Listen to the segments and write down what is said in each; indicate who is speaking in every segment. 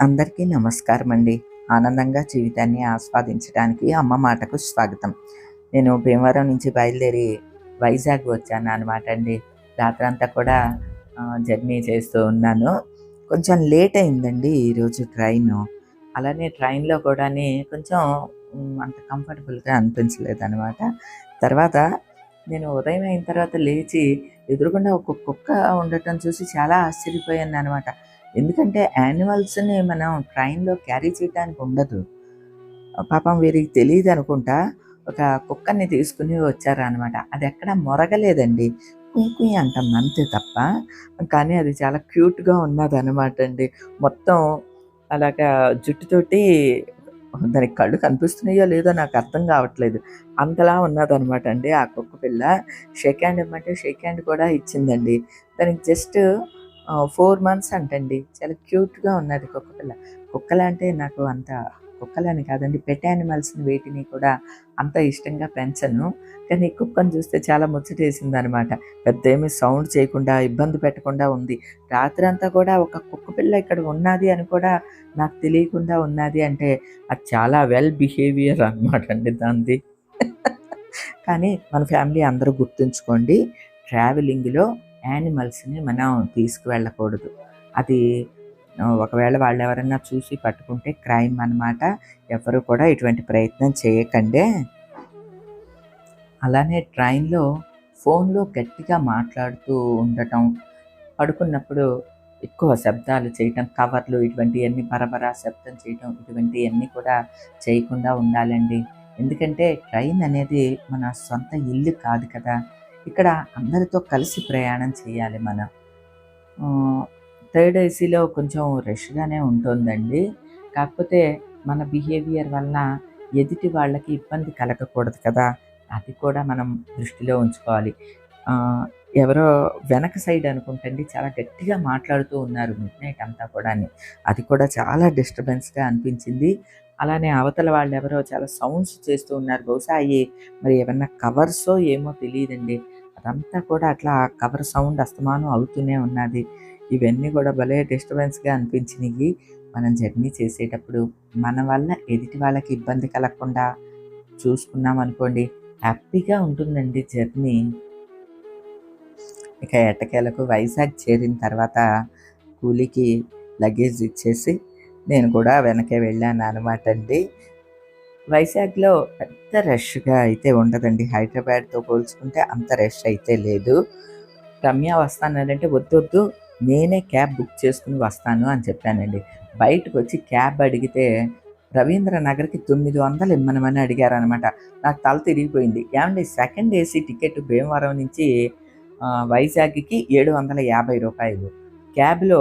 Speaker 1: అందరికీ నమస్కారం అండి ఆనందంగా జీవితాన్ని ఆస్వాదించడానికి అమ్మ మాటకు స్వాగతం. నేను భీమవరం నుంచి బయలుదేరి వైజాగ్ వచ్చాను అనమాట అండి. రాత్రంతా కూడా జర్నీ చేస్తూ ఉన్నాను. కొంచెం లేట్ అయిందండి ఈరోజు ట్రైన్. అలానే ట్రైన్లో కూడా కొంచెం అంత కంఫర్టబుల్గా అనిపించలేదు అనమాట తర్వాత నేను ఉదయం అయిన తర్వాత లేచి ఎదురుకుండా ఒక కుక్క ఉండటం చూసి చాలా ఆశ్చర్యపోయాను అనమాట ఎందుకంటే యానిమల్స్ని మనం ట్రైన్లో క్యారీ చేయడానికి ఉండదు. పాపం వీరికి తెలియదు అనుకుంటా ఒక కుక్కని తీసుకుని వచ్చారనమాట అది ఎక్కడ మొరగలేదండి. కుయ్యి అంటాం అంతే తప్ప కానీ అది చాలా క్యూట్గా ఉన్నది అనమాట అండి. మొత్తం అలాగా జుట్టుతోటి దానికి కళ్ళు కనిపిస్తున్నాయో లేదో నాకు అర్థం కావట్లేదు. అంతలా ఉన్నదనమాట అండి ఆ కుక్క పిల్ల. షేక్ హ్యాండ్ ఇమ్మంటే షేక్ హ్యాండ్ కూడా ఇచ్చిందండి. దానికి జస్ట్ ఫోర్ మంత్స్ అంటండి. చాలా క్యూట్గా ఉన్నది కుక్క పిల్ల కుక్కలు అంటే నాకు అంత కుక్కలని కాదండి పెట్ యానిమల్స్ని వేటిని కూడా అంత ఇష్టంగా పెంచను. కానీ ఈ కుక్కను చూస్తే చాలా ముచ్చటేసింది అనమాట పెద్ద ఏమీ సౌండ్ చేయకుండా ఇబ్బంది పెట్టకుండా ఉంది. రాత్రి అంతా కూడా ఒక కుక్క పిల్ల ఇక్కడ ఉన్నది అని కూడా నాకు తెలియకుండా ఉన్నది అంటే అది చాలా వెల్ బిహేవియర్ అనమాట అండి దానిది. కానీ మన ఫ్యామిలీ అందరూ గుర్తుంచుకోండి ట్రావెలింగ్లో యానిమల్స్ని మనం తీసుకువెళ్ళకూడదు. అది ఒకవేళ వాళ్ళు ఎవరైనా చూసి పట్టుకుంటే క్రైమ్ అన్నమాట. ఎవరు కూడా ఇటువంటి ప్రయత్నం చేయకండి. అలానే ట్రైన్లో ఫోన్లో గట్టిగా మాట్లాడుతూ ఉండటం పడుకున్నప్పుడు ఎక్కువ శబ్దాలు చేయటం కవర్లు ఇటువంటివన్నీ బరబరా శబ్దం చేయటం ఇటువంటివన్నీ కూడా చేయకుండా ఉండాలండి. ఎందుకంటే ట్రైన్ అనేది మన సొంత ఇల్లు కాదు కదా. ఇక్కడ అందరితో కలిసి ప్రయాణం చేయాలి మనం. థర్డ్ ఏసీలో కొంచెం రష్గానే ఉంటుందండి. కాకపోతే మన బిహేవియర్ వల్ల ఎదుటి వాళ్ళకి ఇబ్బంది కలగకూడదు కదా. అది కూడా మనం దృష్టిలో ఉంచుకోవాలి. ఎవరో వెనక సైడ్ అనుకుంటండి చాలా గట్టిగా మాట్లాడుతూ ఉన్నారు. మిడ్ నైట్ అంతా కూడా అది కూడా చాలా డిస్టర్బెన్స్గా అనిపించింది. అలానే అవతల వాళ్ళు ఎవరో చాలా సౌండ్స్ చేస్తూ ఉన్నారు. బహుశా అవి మరి ఏమన్నా కవర్సో ఏమో తెలియదండి. అదంతా కూడా అట్లా కవర్ సౌండ్ అస్తమానం అవుతూనే ఉన్నది. ఇవన్నీ కూడా భలే డిస్టర్బెన్స్గా అనిపించినాయి మనం జర్నీ చేసేటప్పుడు. మన వల్ల ఎదుటి వాళ్ళకి ఇబ్బంది కలగకుండా చూసుకున్నాం అనుకోండి హ్యాపీగా ఉంటుందండి జర్నీ ఇక ఎట్టకేలకు వైజాగ్ చేరిన తర్వాత కూలీకి లగేజ్ ఇచ్చేసి నేను కూడా వెనకే వెళ్ళాను అనమాట అండి. వైజాగ్లో పెద్ద రష్గా అయితే ఉండదండి. హైదరాబాద్తో పోల్చుకుంటే అంత రష్ అయితే లేదు. రమ్య వస్తానంటే వద్దు వద్దు నేనే క్యాబ్ బుక్ చేసుకుని వస్తాను అని చెప్పానండి. బయటకు వచ్చి క్యాబ్ అడిగితే రవీంద్ర నగర్కి తొమ్మిది వందలు ఇమ్మనమని అడిగారనమాట నాకు తల తిరిగిపోయింది. ఏమండి సెకండ్ ఏసీ టికెట్ భీమవరం నుంచి వైజాగ్కి ఏడు వందల యాభై రూపాయలు. క్యాబ్లో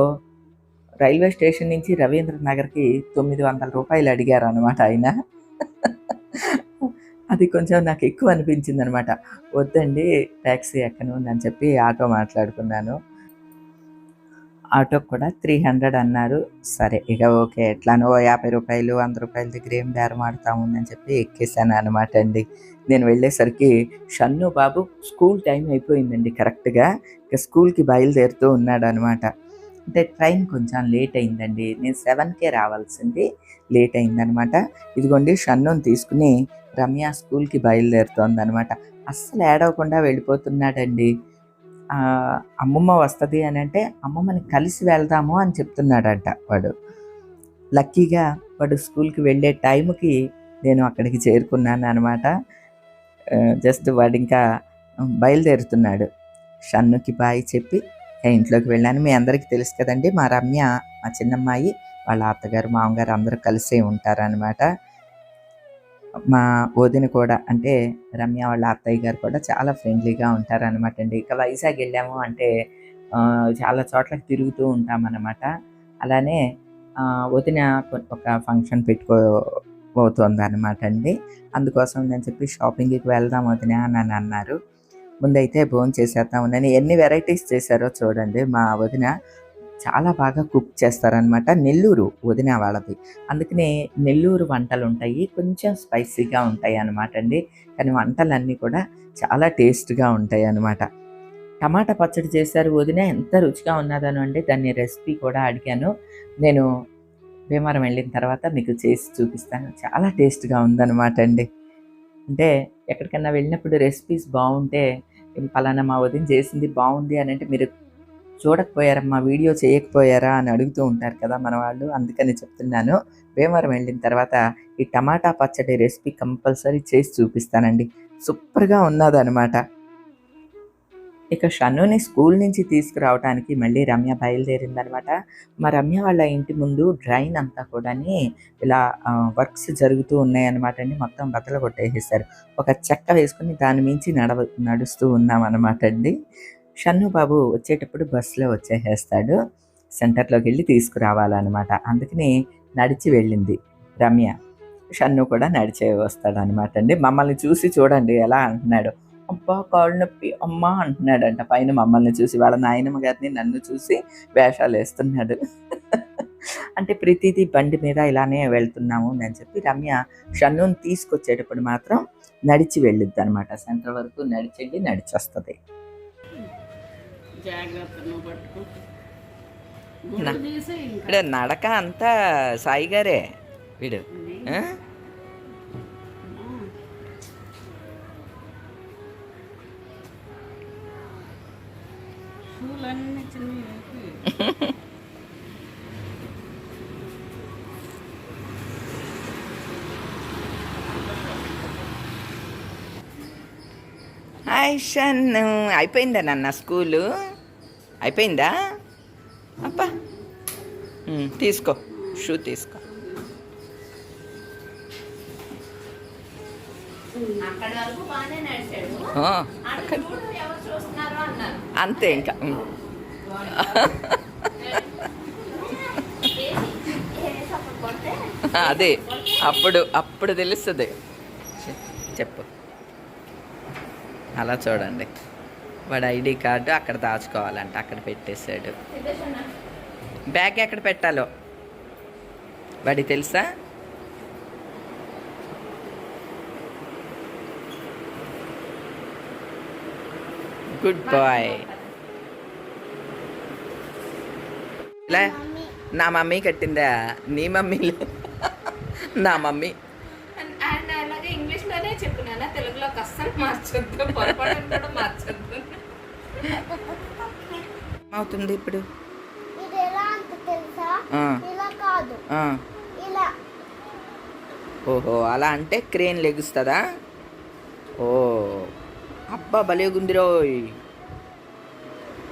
Speaker 1: రైల్వే స్టేషన్ నుంచి రవీంద్ర నగర్కి తొమ్మిది వందల రూపాయలు అడిగారు అనమాట ఆయన. అది కొంచెం నాకు ఎక్కువ అనిపించింది అనమాట వద్దండి ట్యాక్సీ ఎక్కను అని చెప్పి ఆటో మాట్లాడుకున్నాను. ఆటోకి కూడా త్రీ హండ్రెడ్ అన్నారు. సరే ఇక ఓకే ఎట్లానో యాభై రూపాయలు వంద రూపాయల దగ్గర ఏం బేరం ఆడుతాము అని చెప్పి ఎక్కేసాను అనమాట అండి. నేను వెళ్ళేసరికి షన్ను బాబు స్కూల్ టైం అయిపోయిందండి కరెక్ట్గా. ఇక స్కూల్కి బయలుదేరుతూ ఉన్నాడు అనమాట అంటే ట్రైన్ కొంచెం లేట్ అయిందండి. నేను సెవెన్కే రావాల్సింది. లేట్ అయిందనమాట. ఇదిగోండి షన్నుని తీసుకుని రమ్య స్కూల్కి బయలుదేరుతోంది అనమాట అస్సలు ఏడవకుండా వెళ్ళిపోతున్నాడండి. అమ్మమ్మ వస్తుంది అని అంటే అమ్మమ్మని కలిసి వెళ్దాము అని చెప్తున్నాడంట వాడు. లక్కీగా వాడు స్కూల్కి వెళ్ళే టైంకి నేను అక్కడికి చేరుకున్నాను అనమాట జస్ట్ వాడు ఇంకా బయలుదేరుతున్నాడు. షన్నుకి బాయ్ చెప్పి ఇంట్లోకి వెళ్ళాను. మీ అందరికీ తెలుసు కదండి మా రమ్య మా చిన్నమ్మాయి వాళ్ళ అత్తగారు మామగారు అందరూ కలిసే ఉంటారనమాట మా వదిన కూడా అంటే రమ్య వాళ్ళ అత్తయ్య గారు కూడా చాలా ఫ్రెండ్లీగా ఉంటారనమాట అండి. ఇక వైజాగ్ వెళ్ళాము అంటే చాలా చోట్లకి తిరుగుతూ ఉంటామన్నమాట. అలానే వదిన ఒక ఫంక్షన్ పెట్టుకోబోతోంది అనమాట అండి. అందుకోసం నేను చెప్పి షాపింగ్కి వెళ్దాం వదిన అని అన్నారు. ముందైతే భోజనం చేసేద్దాం అని ఎన్ని వెరైటీస్ చేశారో చూడండి. మా వదిన చాలా బాగా కుక్ చేస్తారనమాట నెల్లూరు వదిన వాళ్ళది. అందుకనే నెల్లూరు వంటలు ఉంటాయి కొంచెం స్పైసీగా ఉంటాయి అనమాట అండి. కానీ వంటలన్నీ కూడా చాలా టేస్ట్గా ఉంటాయి అనమాట టమాటా పచ్చడి చేశారు వదిన ఎంత రుచిగా ఉన్నదను అండి. దాన్ని రెసిపీ కూడా అడిగాను. నేను భీమవరం వెళ్ళిన తర్వాత మీకు చేసి చూపిస్తాను. చాలా టేస్ట్గా ఉందన్నమాట అండి. అంటే ఎక్కడికైనా వెళ్ళినప్పుడు రెసిపీస్ బాగుంటే పలానా మా వదిన చేసింది బాగుంది అని అంటే మీరు చూడకపోయారమ్మా వీడియో చేయకపోయారా అని అడుగుతూ ఉంటారు కదా మన వాళ్ళు. అందుకని చెప్తున్నాను. భీమవరం వెళ్ళిన తర్వాత ఈ టమాటా పచ్చడి రెసిపీ కంపల్సరీ చేసి చూపిస్తానండి. సూపర్గా ఉన్నదనమాట ఇక షన్నుని స్కూల్ నుంచి తీసుకురావడానికి మళ్ళీ రమ్య బయలుదేరిందనమాట. మా రమ్య వాళ్ళ ఇంటి ముందు డ్రైన్ అంతా కూడాని ఇలా వర్క్స్ జరుగుతూ ఉన్నాయన్నమాట అండి. మొత్తం బతలు కొట్టేసేసారు ఒక చెక్క వేసుకుని దాని మించి నడవ నడుస్తూ ఉన్నాం అనమాట అండి. షన్ను బాబు వచ్చేటప్పుడు బస్సులో వచ్చేసేస్తాడు. సెంటర్లోకి వెళ్ళి తీసుకురావాలన్నమాట. అందుకని నడిచి వెళ్ళింది రమ్య. షన్ను కూడా నడిచే వస్తాడనమాట అండి. మమ్మల్ని చూసి చూడండి ఎలా అంటున్నాడు. అబ్బా కాళ్ళు నొప్పి అమ్మా అంటున్నాడంట. పైన మమ్మల్ని చూసి వాళ్ళ నాయనమ్మ గారిని నన్ను చూసి వేషాలు వేస్తున్నాడు. అంటే ప్రతిదీ బండి మీద ఇలానే వెళ్తున్నాము అని చెప్పి రమ్య షన్నుని తీసుకొచ్చేటప్పుడు మాత్రం నడిచి వెళ్ళిద్ది అనమాట సెంటర్ వరకు నడిచెళ్ళి నడిచి వస్తుంది
Speaker 2: జాగ్రత్త నువ్వు పట్టుకో.
Speaker 1: నా-
Speaker 2: గుడ్డు తీసే ఇంకా.
Speaker 1: ఇక్కడ నడక అంతా సాయి గారే వీడు
Speaker 2: పూలన్నీ
Speaker 1: హాయ్ షన్ను. అయిపోయిందా నాన్న స్కూలు? అయిపోయిందా? అబ్బా. ఉమ్, తీసుకో. షూ తీసుకో.
Speaker 3: అక్కడి
Speaker 1: అంతే ఇంకా. అదే అప్పుడు అప్పుడు తెలుస్తుంది. చెప్పు. అలా చూడండి. వాడు ఐడి కార్డు అక్కడ దాచుకోవాలంట అక్కడ పెట్టేశాడు. బ్యాగ్ ఎక్కడ పెట్టాలో? వాడి తెలుసా? గుడ్ బాయ్ లే నా మమ్మీ కట్టిందా? నీ మమ్మీ లే. నా మమ్మీ.
Speaker 3: అండ్ అలాగే ఇంగ్లీష్లోనే చెప్పినా తెలుగులోకి అస్సలు మార్చొద్దు. పొరపాటు కూడా మార్చొద్దు.
Speaker 1: అవుతుంది ఇప్పుడు?
Speaker 4: ఇది ఎలా అంత తెలుసా?
Speaker 1: ఆ,
Speaker 4: ఇలా కాదు.
Speaker 1: ఆ.
Speaker 4: ఇలా.
Speaker 1: ఓహో అలా అంటే క్రేన్ లెగుస్తుందా? ఓ. అబ్బా భలేగుందిరోయ్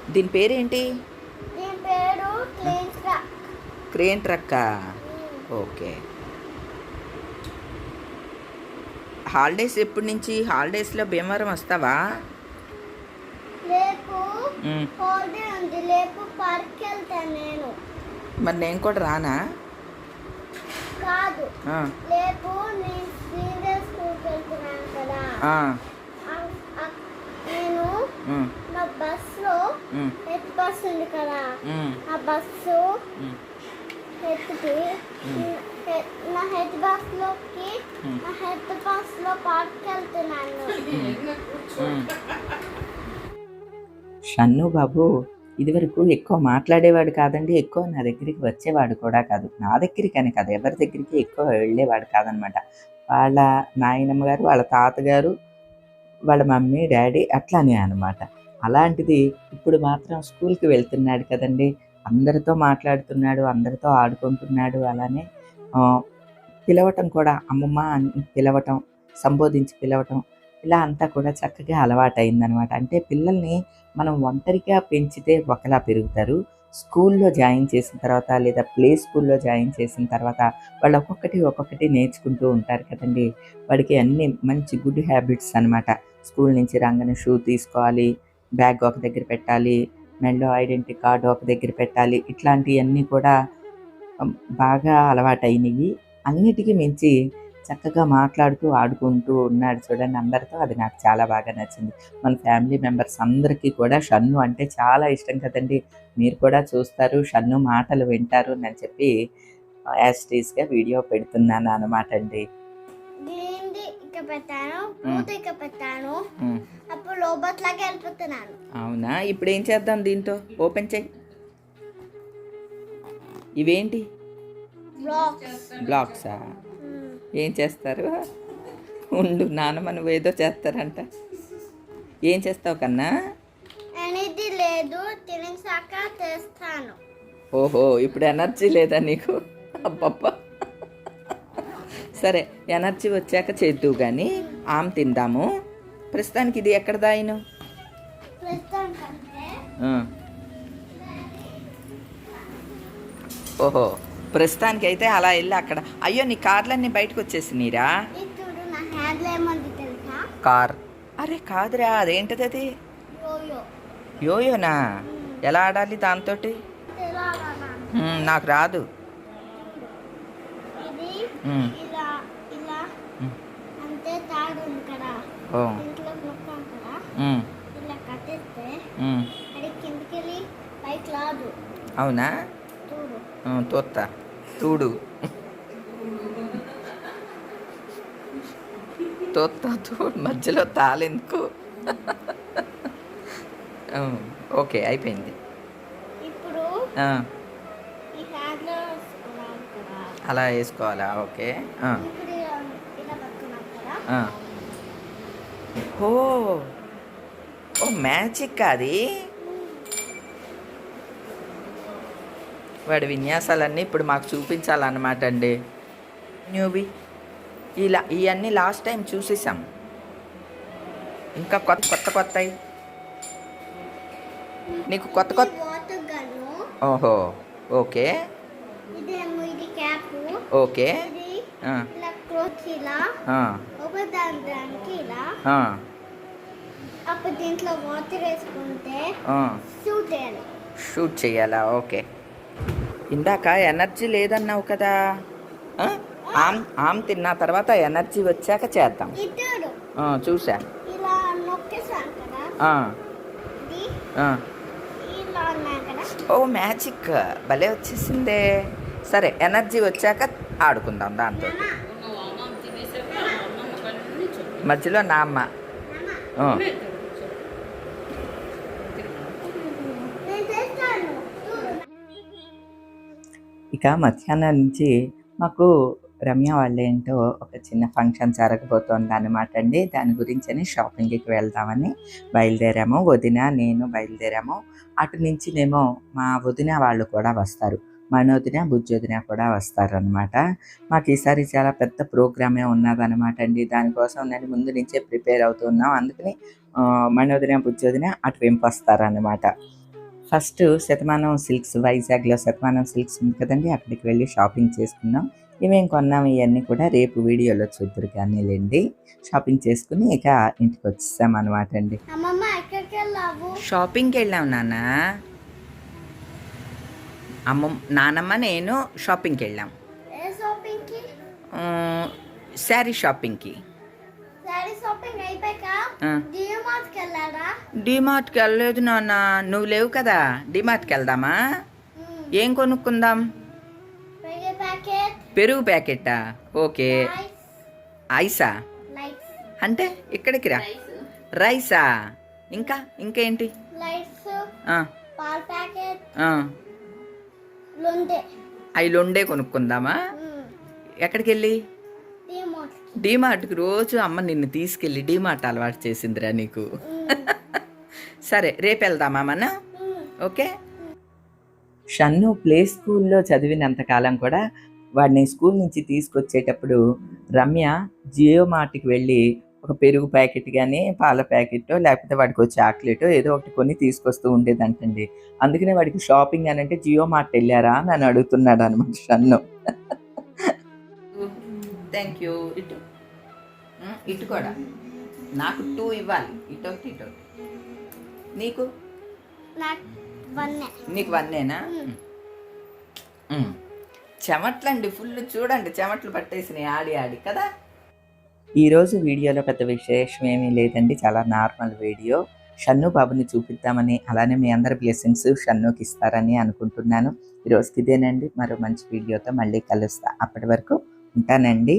Speaker 1: దీని పేరేంటి? క్రేన్ ట్రక్కా? ఓకే. హాలిడేస్ ఎప్పటి నుంచి? హాలిడేస్లో భీమవరం వస్తావా? మరి నేను కూడా రానా?
Speaker 4: కాదు
Speaker 1: ఆ,
Speaker 4: రేపు నేను సీనియర్ స్కూల్కి వెళ్తున్నాను కదా
Speaker 1: ఆ,
Speaker 4: అ- అ- బస్సులో బస్ ఉంది కదా. ఆ బస్సు నా హెడ్ బస్లోకి నా హెడ్ బస్లో పార్క్ వెళ్తున్నాను.
Speaker 1: షన్ను బాబు ఇదివరకు ఎక్కువ మాట్లాడేవాడు కాదండి. ఎక్కువ నా దగ్గరికి వచ్చేవాడు కూడా కాదు. నా దగ్గరికి అని కాదు. ఎవరి దగ్గరికి ఎక్కువ వెళ్ళేవాడు కాదనమాట. వాళ్ళ నాయనమ్మ గారు వాళ్ళ తాతగారు వాళ్ళ మమ్మీ డాడీ అట్లానే అనమాట అలాంటిది ఇప్పుడు మాత్రం స్కూల్కి వెళ్తున్నాడు కదండి. అందరితో మాట్లాడుతున్నాడు అందరితో ఆడుకుంటున్నాడు అలానే. పిలవటం కూడా అమ్మమ్మ అని పిలవటం సంబోధించి పిలవటం ఇలా అంతా కూడా చక్కగా అలవాటైందనమాట అంటే పిల్లల్ని మనం ఒంటరిగా పెంచితే ఒకలా పెరుగుతారు. స్కూల్లో జాయిన్ చేసిన తర్వాత లేదా ప్లే స్కూల్లో జాయిన్ చేసిన తర్వాత వాళ్ళు ఒక్కొక్కటి ఒక్కొక్కటి నేర్చుకుంటూ ఉంటారు కదండి. వాడికి అన్ని మంచి గుడ్ హ్యాబిట్స్ అనమాట స్కూల్ నుంచి రాగానే షూ తీసుకోవాలి బ్యాగ్ ఒక దగ్గర పెట్టాలి మెడలో ఐడెంటిటీ కార్డు ఒక దగ్గర పెట్టాలి ఇట్లాంటివన్నీ కూడా బాగా అలవాటైనవి. అన్నిటికీ మించి చక్కగా మాట్లాడుతూ ఆడుకుంటూ ఉన్నాడు చూడండి అందరితో. అది నాకు చాలా బాగా నచ్చింది. మన ఫ్యామిలీ మెంబర్స్ అందరికీ కూడా షన్ను అంటే చాలా ఇష్టం కదండి. మీరు కూడా చూస్తారు షన్ను మాటలు వింటారు అని చెప్పి యాస్టీస్గా వీడియో పెడుతున్నాను అనమాట అండి. అవునా? ఇప్పుడు ఏం చేద్దాం దీంతో? ఓపెన్ చేయి. ఇవేంటి?
Speaker 4: బ్లాక్స్.
Speaker 1: బ్లాక్సా? ఏం చేస్తారు? ఉండు నాన్నమ్మ నువ్వు ఏదో చేస్తారంట. ఏం చేస్తావు కన్నా?
Speaker 4: అనేది లేదు తినేసాక తెస్తాను.
Speaker 1: ఓహో ఇప్పుడు ఎనర్జీ లేదా నీకు? అబ్బబ్బ. సరే ఎనర్జీ వచ్చాక చేద్దువు కానీ ఆమె తిందాము. ప్రస్తుతానికి ఇది ఎక్కడ దాయిను. ఓహో. ప్రస్తుతానికి అయితే అలా వెళ్ళి అక్కడ. అయ్యో నీ కార్లన్నీ బయటకు వచ్చేసినీరా? కార్. అరే కాదురా అదేంటిది అది?
Speaker 4: యోయో
Speaker 1: యోయోనా ఎలా ఆడాలి దాంతో
Speaker 4: తెలాగా
Speaker 1: నాకు రాదు.
Speaker 4: కదా.
Speaker 1: ఓ. అవునా? తోత్తా. తూడు. తోత్తా తూడు. మధ్యలో తాలెందుకు ఓకే అయిపోయింది. అలా వేసుకోవాలా? ఓకే. ఓ ఓ మ్యాజిక్ అది? వాడి విన్యాసాలన్నీ ఇప్పుడు మాకు చూపించాలన్నమాట అండి. న్యూబి ఇలా ఇవన్నీ లాస్ట్ టైం చూసేసాం ఇంకా కొత్త కొత్త కొత్తవి నీకు కొత్త కొత్త ఓహో ఓకే. ఓకే.
Speaker 4: అప్పుడు దీంట్లో వాటర్ వేసుకుంటే
Speaker 1: షూట్ చేయాలా? ఓకే. ఇందాక ఎనర్జీ లేదన్నావు కదా ఆ? ఆమ్ ఆమ్ తిన్న తర్వాత ఎనర్జీ వచ్చాక చేద్దాం చూసా
Speaker 4: ఇలా నొక్కేసాను కదా
Speaker 1: ఆ,
Speaker 4: ఇది
Speaker 1: ఆ.
Speaker 4: ఇలా ఉన్నాయి కదా
Speaker 1: ఓ మ్యాజిక్ భలే వచ్చేసిందే సరే ఎనర్జీ వచ్చాక ఆడుకుందాం దాంతో మధ్యలో నా అమ్మ
Speaker 4: నాన్న
Speaker 1: ఆ,
Speaker 4: నేను చేస్తాను చూడు
Speaker 1: ఇక మధ్యాహ్నం నుంచి మాకు రమ్య వాళ్ళ ఏంటో ఒక చిన్న ఫంక్షన్ జరగబోతోంది అనమాట అండి. దాని గురించి షాపింగ్కి వెళ్దామని బయలుదేరాము. వదిన నేను బయలుదేరాము. అటు నుంచినేమో మా వదిన వాళ్ళు కూడా వస్తారు. మనోదిన బుజ్జోదిన కూడా వస్తారనమాట మాకు ఈసారి చాలా పెద్ద ప్రోగ్రామే ఉన్నదనమాట అండి. దానికోసం నేను ముందు నుంచే ప్రిపేర్ అవుతున్నాం అందుకని మనోదిన బుజ్జోదిన అటు వెంపు వస్తారనమాట ఫస్ట్ శతమానం సిల్క్స్ వైజాగ్లో శతమానం సిల్క్స్ ఉంది కదండి. అక్కడికి వెళ్ళి షాపింగ్ చేసుకున్నాం. ఇవేం కొన్నాం ఇవన్నీ కూడా రేపు వీడియోలో చూద్దరు కానీ లేండి షాపింగ్ చేసుకుని ఇక ఇంటికి వచ్చేసాం అనమాట అండి. షాపింగ్కి వెళ్ళాం నాన్న. అమ్మ నానమ్మ నేను షాపింగ్కి? వెళ్ళాం శారీ షాపింగ్కి.
Speaker 4: డిమార్ట్కి
Speaker 1: వెళ్ళలేదు నాన్న. నువ్వు లేవు కదా. డిమార్ట్కి వెళ్దామా ఏం కొనుక్కుందాం?
Speaker 4: పెరిగే ప్యాకెట్.
Speaker 1: ప్యాకెట్టా ఓకే. ఐసా?
Speaker 4: లైట్స్.
Speaker 1: అంటే ఇక్కడికి రా. రైసా. ఇంకా? ఇంకేంటి?
Speaker 4: లైట్స్.
Speaker 1: ఆ,
Speaker 4: పాల ప్యాకెట్.
Speaker 1: ఆ,
Speaker 4: లొండే.
Speaker 1: అవి లొండే కొనుక్కుందామా? ఎక్కడికి వెళ్ళి
Speaker 4: డిమార్ట్.
Speaker 1: డీమార్ట్కి రోజు అమ్మ నిన్ను తీసుకెళ్ళి డీమార్ట్ అలవాటు చేసిందిరా నీకు. సరే రేపు వెళ్దామా మనం? ఓకే? షన్ను ప్లే స్కూల్లో చదివినంత కాలం కూడా వాడిని స్కూల్ నుంచి తీసుకొచ్చేటప్పుడు రమ్య జియో మార్ట్కి వెళ్ళి ఒక పెరుగు ప్యాకెట్ కానీ పాల ప్యాకెట్ లేకపోతే వాడికి ఒక చాక్లెట్ ఏదో ఒకటి కొని తీసుకొస్తూ ఉండేదంటండి. అందుకనే వాడికి షాపింగ్ అని అంటే జియో మార్ట్ వెళ్ళారా అని నన్ను అడుగుతున్నాడు అనమాట షన్ను. థ్యాంక్ యూ ఇటు. ఇటు కూడా. నాకు టూ ఇవ్వాలి. ఇటు ఒకటి ఇటు ఒకటి నీకు
Speaker 4: నాకు వన్నే
Speaker 1: నీకు వన్నేనా. చెమట్లండి ఫుల్ చూడండి చెమట్లు పట్టేసినాయి ఆడి ఆడి కదా? ఈరోజు వీడియోలో పెద్ద విశేషం ఏమీ లేదండి చాలా నార్మల్ వీడియో. షన్ను బాబుని చూపిద్దామని అలానే మీ అందరి బ్లెస్సింగ్స్ షన్నుకి ఇస్తారని అనుకుంటున్నాను. ఈరోజుకి ఇదేనండి మరో మంచి వీడియోతో మళ్ళీ కలుస్తా. అప్పటి వరకు ఉంటానండి.